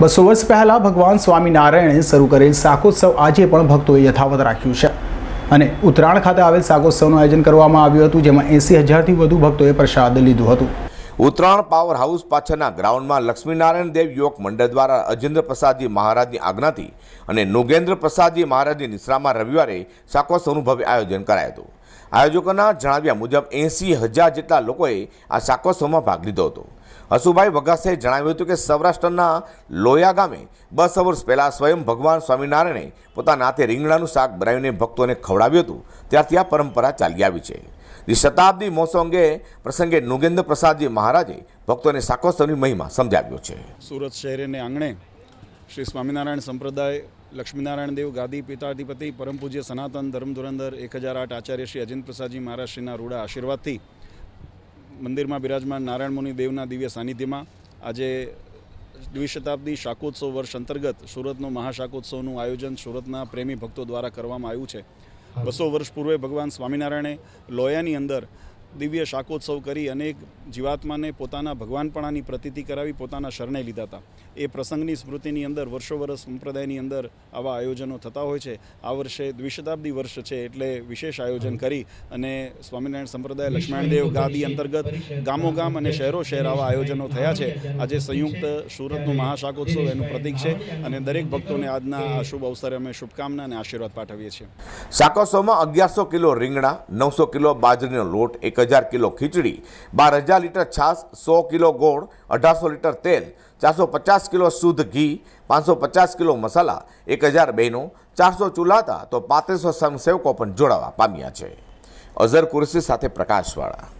બસો વર્ષ પહેલાં ભગવાન સ્વામિનારાયણે શરૂ કરેલ શાકોત્સવ આજે પણ ભક્તોએ યથાવત રાખ્યું છે. અને ઉત્તરાયણ ખાતે આવેલ શાકોત્સવનું આયોજન કરવામાં આવ્યું હતું, જેમાં એંસી હજારથી વધુ ભક્તોએ પ્રસાદ લીધું હતું. ઉત્તરાયણ પાવર હાઉસ પાછળના ગ્રાઉન્ડમાં લક્ષ્મીનારાયણ દેવ યુવક મંડળ દ્વારા અજેન્દ્ર પ્રસાદજી મહારાજની આજ્ઞાથી અને નોગેન્દ્ર પ્રસાદજી મહારાજની નિશ્રામાં રવિવારે શાકોત્સવનું ભવ્ય આયોજન કરાયું હતું. આયોજકોના જણાવ્યા મુજબ એંસી હજાર જેટલા લોકોએ આ શાકોત્સવમાં ભાગ લીધો હતો. હસુભાઈ વઘાસે જણાવ્યું હતું કે સૌરાષ્ટ્રના લોયા ગામે બસ વર્ષ પહેલાં સ્વયં ભગવાન સ્વામિનારાયણે પોતાના હાથે રીંગણાનું શાક બનાવીને ભક્તોને ખવડાવ્યું હતું. ત્યારથી આ પરંપરા ચાલી આવી છે. શતાબ્દી મહોત્સવ અંગે પ્રસંગે નુગેન્દ્ર પ્રસાદજી મહારાજે ભક્તોને શાકોત્સવની મહિમા સમજાવ્યો છે. સુરત શહેરને આંગણે શ્રી સ્વામિનારાયણ સંપ્રદાય લક્ષ્મીનારાયણ દેવ ગાદી પિતાધિપતિ પરમ પૂજ્ય સનાતન ધર્મ ધુરંધર એક હજાર આઠ આચાર્ય શ્રી અજિંત પ્રસાદજી મહારાજશ્રીના રૂડા આશીર્વાદથી મંદિરમાં બિરાજમાન નારાયણ મુનિ દેવના દિવ્ય સાનિધ્યમાં આજે દ્વિશતાબ્દી શાકોત્સવ વર્ષ અંતર્ગત સુરતનો મહાશાકોત્સવનું આયોજન સુરતના પ્રેમી ભક્તો દ્વારા કરવામાં આવ્યું છે. બસો વર્ષ પૂર્વે ભગવાન સ્વામિનારાયણે લોયાની અંદર દિવ્ય શાકોત્સવ કરી અનેક જીવાત્માને પોતાના ભગવાનપણાની પ્રતીતિ કરાવી પોતાના શરણે લીધા હતા. એ પ્રસંગની સ્મૃતિની અંદર વર્ષો વર્ષ સંપ્રદાયની અંદર આવા આયોજનો થતા હોય છે. આ વર્ષે દ્વિશતાબ્દી વર્ષ છે એટલે વિશેષ આયોજન કરી અને સ્વામિનારાયણ સંપ્રદાય, લક્ષ્મણદેવ ગાદી અંતર્ગત ગામો ગામ અને શહેરો શહેર આવા આયોજનો થયા છે. આજે સંયુક્ત સુરતનું મહાશાકોત્સવ એનું પ્રતીક છે અને દરેક ભક્તોને આજના આ શુભ અવસરે અમે શુભકામના અને આશીર્વાદ પાઠવીએ છીએ. શાકોત્સવમાં અગિયારસો કિલો રીંગણા, નવસો કિલો બાજરીનો લોટ, એક હજાર કિલો ખીચડી, બાર હજાર લીટર છાશ, સો કિલો ગોળ, અઢારસો લીટર તેલ, ચારસો પચાસ કિલો શુદ્ધ ઘી, પાંચસો પચાસ કિલો મસાલા, એક હજાર બહેનો, ચારસો ચૂલા હતા તો પાંત્રીસો સ્વયંસેવકો પણ જોડાવા પામ્યા છે. અઝર કુરશી સાથે પ્રકાશવાળા.